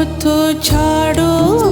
পথ ছাড়ো।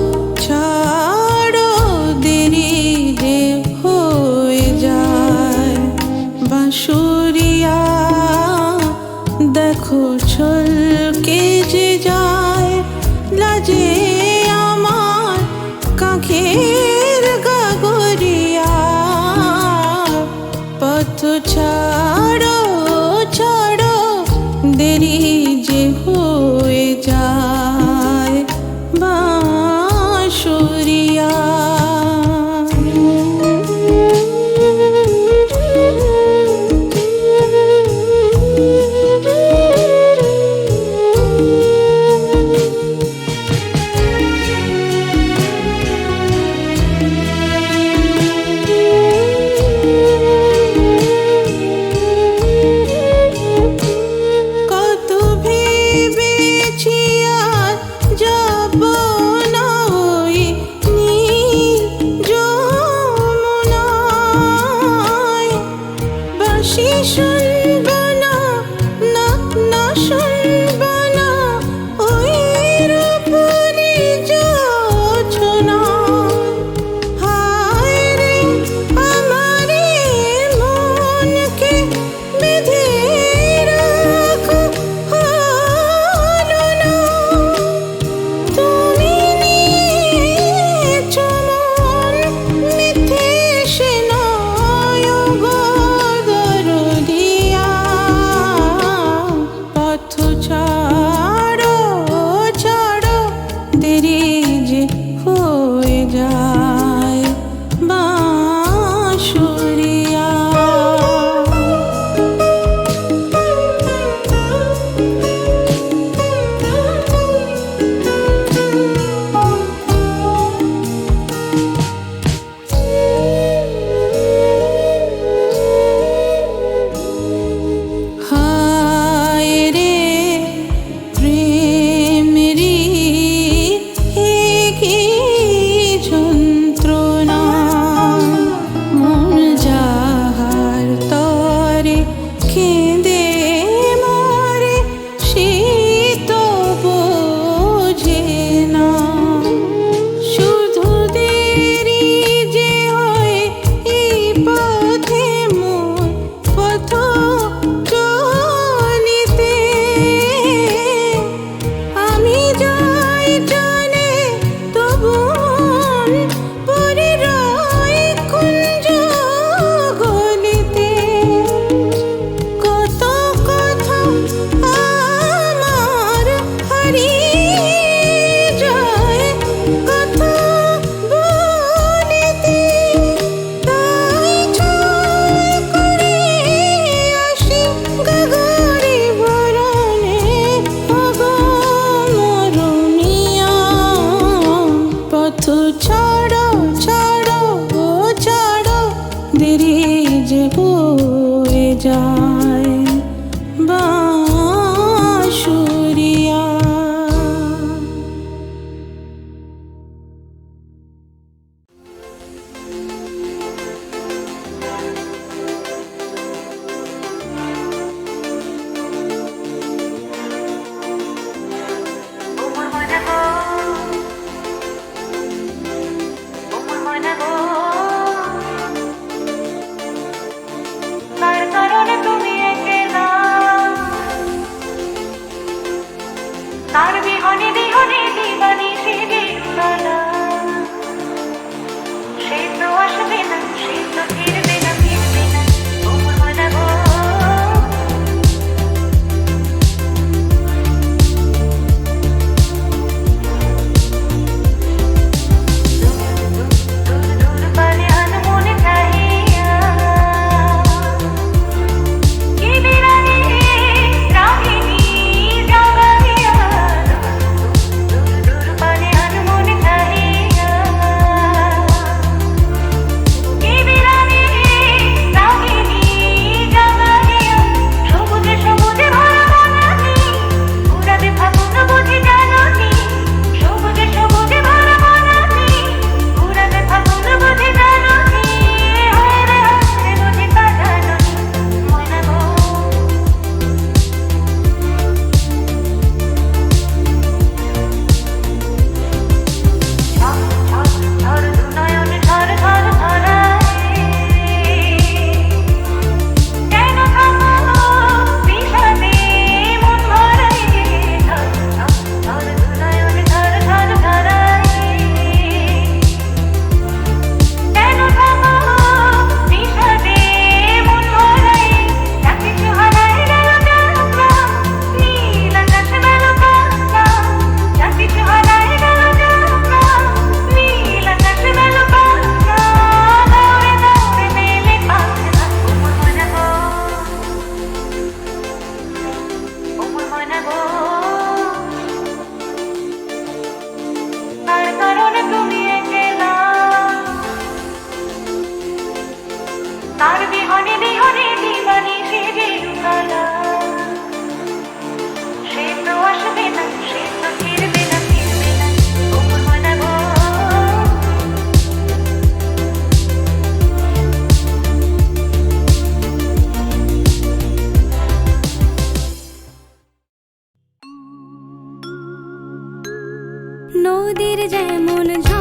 নদীর যেমন ঝর্ণায়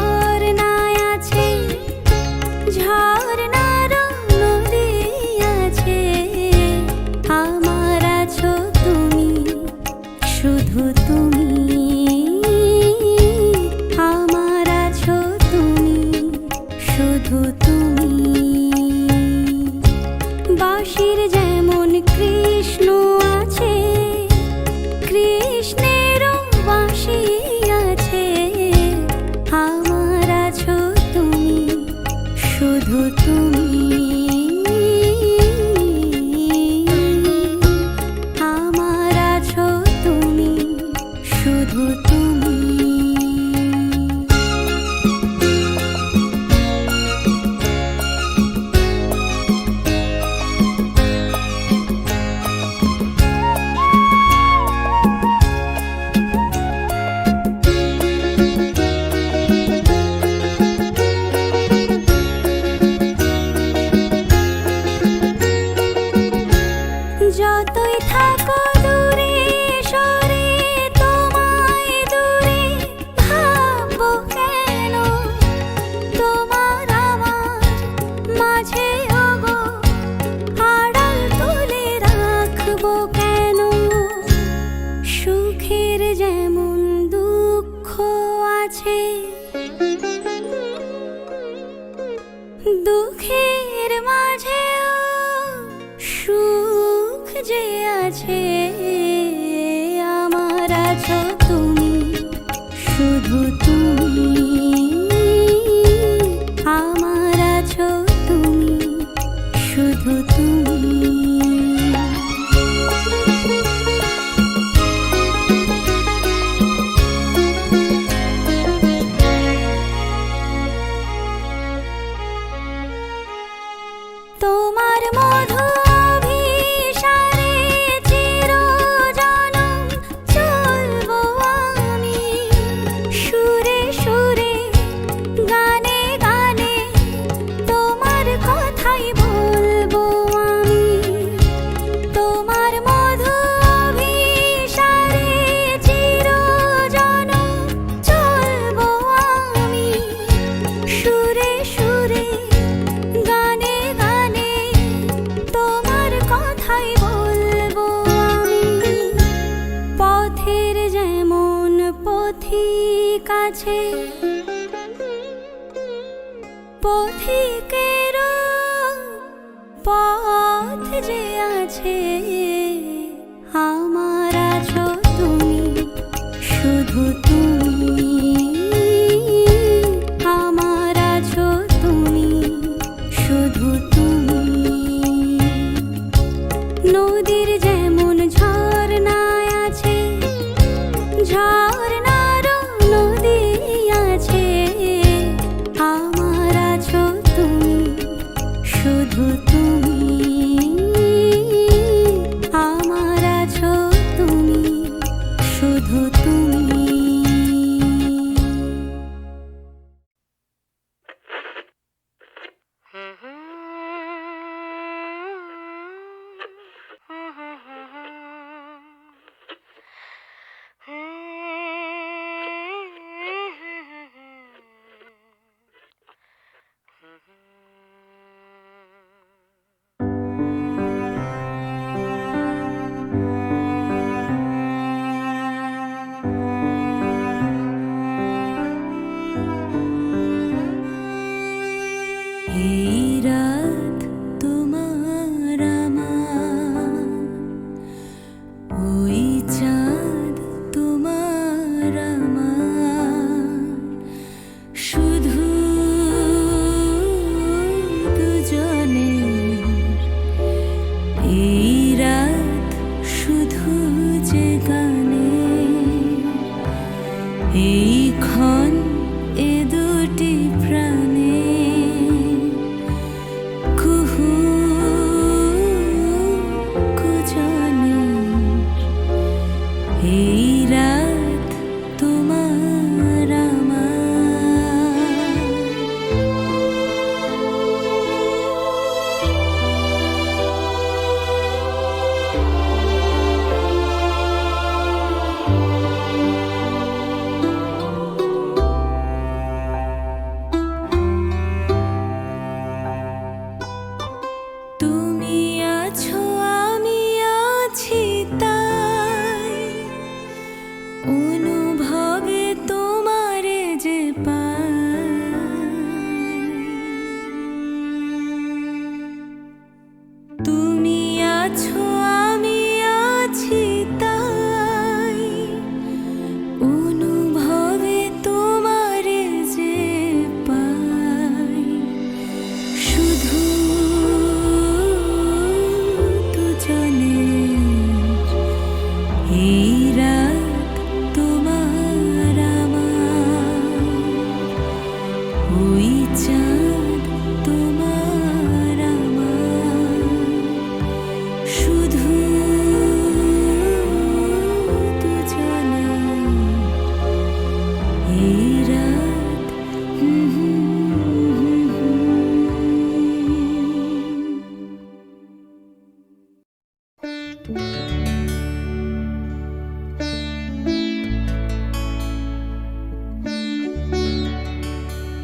শুধু তুমি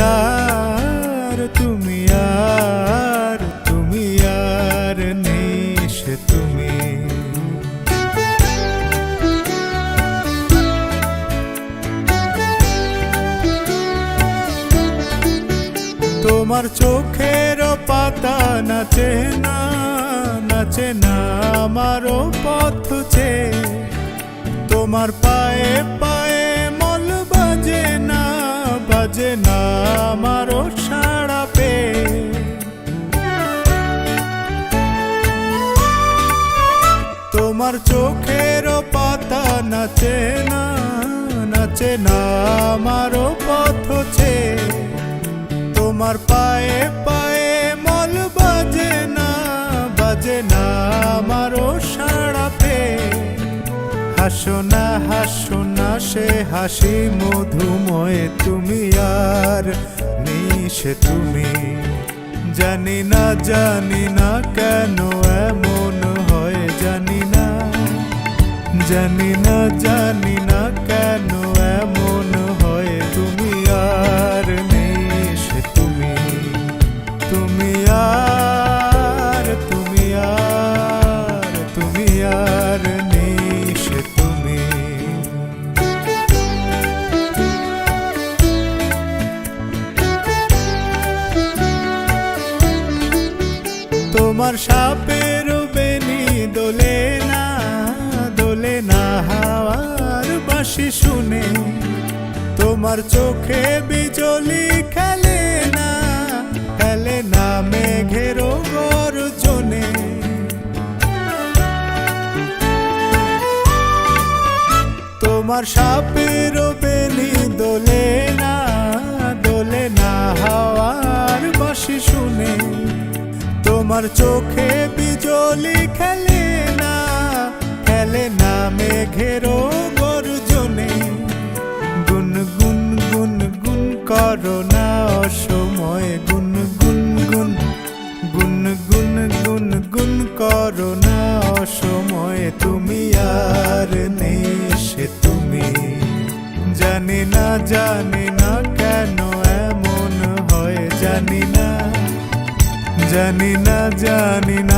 আর তুমি আর তুমি আর নেই তুমি তোমার চোখের পাতা নাচে না নাচে না, আমারও পথ চে তোমার পায়ে পায়ে বাজে না আমারও সাড়া পে। তোমার চোখের পাতা নাচে না নাচে না আমার পথ তোমার পায়ে পায়ে হাসো না হাসো না, সে হাসি মধুময় তুমি আর নিশে তুমি। জানি না জানি না কেন এমন হয়, জানি না। জানি না জানি না তোমার চোখে বিজলি খেলে না খেলে না মেঘের গর্জনে। তোমার সাপের বেনি দোলে না দোলে না হাওয়ার বাঁশি শুনে। তোমার চোখে বিজলি খেলে না খেলে না মেঘের জানি না কেন এমন হয় জানি না জানি না জানি না।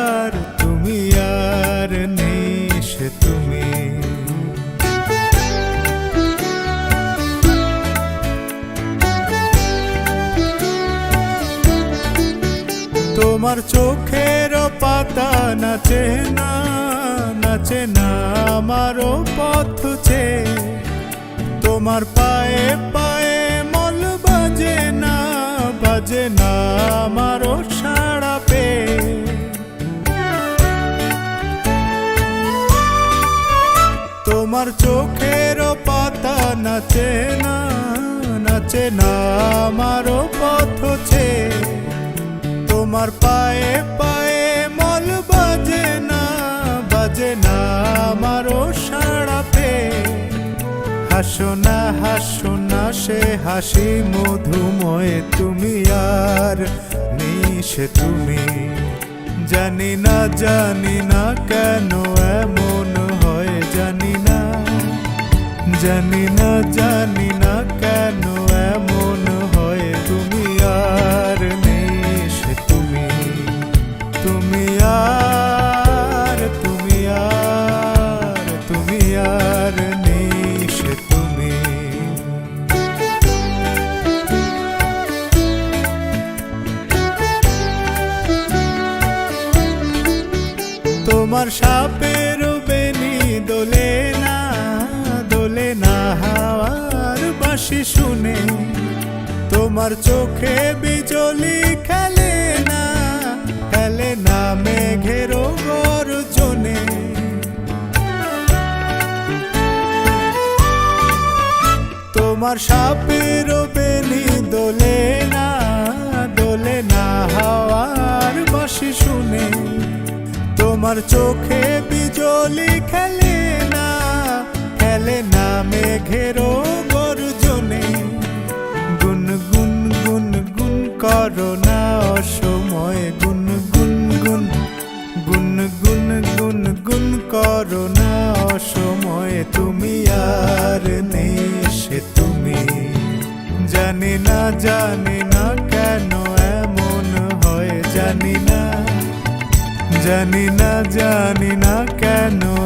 তোমার চোখের পাতা নাচে না নাচে না, আমারও পথ চেয়ে তোমার পায়ে পায়ে মল বাজে না বাজে না, আমারও সাড়া পে। তোমার চোখের পাতা নাচে না নাচে না, আমারও পথ চেয়ে তোমার পায়ে পায়ে মল বাজে না বাজে না আমারও সাড়া পে হাসো না হাসো না সে হাসি মধুময়, তুমি আর নিশে তুমি। জানি না জানি না কেন এমন হয়, জানি না। জানি না জানি না সাপের দোলে না দোলে না হাওয়ার বাসি শুনে। তোমার চোখে বিজলি খেলে না খেলে না মেঘের গর্জনে। তোমার সাপের বেনি দোলে না দোলে না হাওয়ার বাসি শুনে। তোমার চোখে বিজলি খেলে না খেলে না মেঘের গর্জনে। গুন গুন গুন গুন করো না অসময় গুন গুন গুন গুন গুন গুন গুন করো না অসময়। তুমি আর নেই সে তুমি। জানি না, জানি জানি না জানি না কেন।